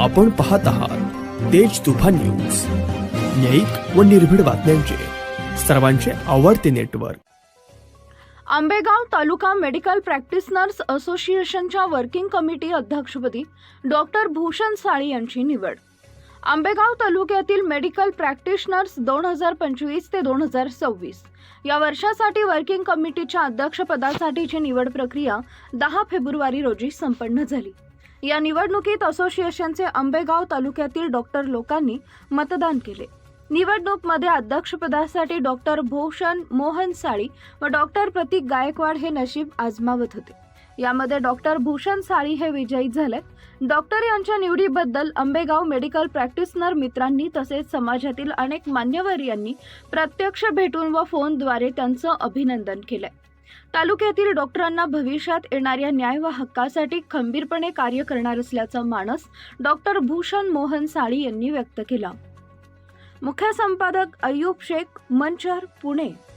आपण पाहत आहात तेज तुफान न्यूज. न्यायिक व निर्भीड बातम्यांचे. सर्वांचे आवडते network. Ambegaon taluka medical practitioners असोसिएशनच्या वर्किंग कमिटी अध्यक्षपदी डॉक्टर भूषण साळी यांची निवड. आंबेगाव तालुक्यातील मेडिकल प्रॅक्टिशनर्स दोन हजार पंचवीस ते दोन हजार सव्वीस. या वर्षासाठी वर्किंग कमिटीच्या अध्यक्षपदासाठीची निवड प्रक्रिया दहा फेब्रुवारी रोजी संपन्न झाली. या निवडणुकीत असोसिएशनचे आंबेगाव तालुक्यातील डॉक्टर लोकांनी मतदान केले. निवडणूकमध्ये अध्यक्षपदासाठी डॉक्टर भूषण मोहन साळी व डॉक्टर प्रतीक गायकवाड हे नशीब आजमावत होते. यामध्ये डॉक्टर भूषण साळी हे विजयी झाले डॉक्टर यांच्या निवडीबद्दल आंबेगाव मेडिकल प्रॅक्टिसनर मित्रांनी तसेच समाजातील अनेक मान्यवर यांनी प्रत्यक्ष भेटून व फोनद्वारे त्यांचं अभिनंदन केलंय. तालुक्यातील डॉक्टरांना भविष्यात येणाऱ्या न्याय व हक्कासाठी खंबीरपणे कार्य करणार असल्याचा मानस डॉक्टर भूषण मोहन साळी यांनी व्यक्त केला. मुख्य संपादक अय्यूब शेख मंचर पुणे.